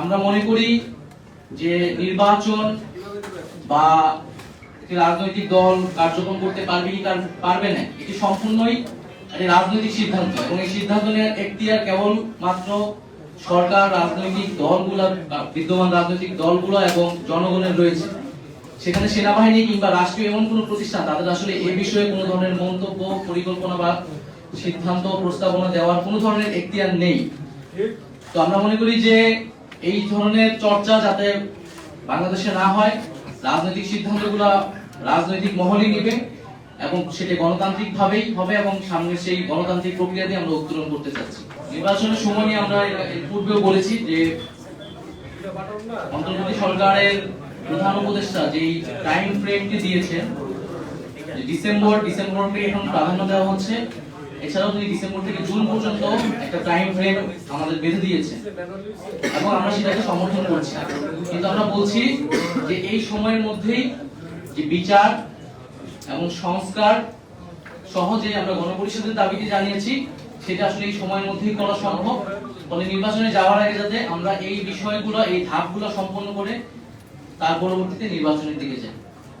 আমরা মনে করি যে নির্বাচন বা রাজনৈতিক দল কার্যক্রম করতে পারবে কি পারবে না, এটি সম্পূর্ণই একটি রাজনৈতিক সিদ্ধান্ত এবং এই সিদ্ধান্ত নেওয়ার এখতিয়ার কেবল মাত্র সরকার, রাজনৈতিক দলগুলো, বিদ্যমান রাজনৈতিক দলগুলো এবং জনগণের রয়েছে। সেখানে সেনাবাহিনী কিংবা রাষ্ট্রীয় এমন কোনো প্রতিষ্ঠান, তাদের আসলে এই বিষয়ে কোনো ধরনের মন্তব্য, পরিকল্পনা বা সিদ্ধান্ত, প্রস্তাবনা দেওয়ার কোনো ধরনের এখতিয়ার নেই। তো আমরা মনে করি যে এই ধরনের চর্চা যাতে বাংলাদেশে না হয়, রাজনৈতিক সিদ্ধান্তগুলো রাজনৈতিক মহলই নেবে এবং সেটা গণতান্ত্রিক ভাবেই হবে এবং সামনে সেই গণতান্ত্রিক প্রক্রিয়া দিয়ে আমরা উত্তরণ করতে চাচ্ছি। নির্বাচনের সময় নিয়ে আমরা পূর্বেও বলেছি যে অন্তর্বর্তী সরকারের প্রধান উপদেষ্টা যে টাইম ফ্রেমটি দিয়েছেন ডিসেম্বর, ডিসেম্বরকে এখন প্রাধান্য দেওয়া হচ্ছে এছাড়াও তিনি ডিসেম্বর থেকে জুন পর্যন্ত একটা টাইম ফ্রেম আমাদের বেঁধে দিয়েছে এবং আমরা সেটাকে সমর্থন করছি। কিন্তু আমরা বলছি যে এই সময়ের মধ্যেই যে বিচার এবং সংস্কার সহজে আমরা গণপরিষদের দাবিটি জানিয়েছি, সেটা আসলে এই সময়ের মধ্যেই করা সম্ভব। ফলে নির্বাচনে যাওয়ার আগে যাতে আমরা এই বিষয়গুলো, এই ধাপগুলো সম্পন্ন করে তার পরবর্তীতে নির্বাচনের দিকে যাই।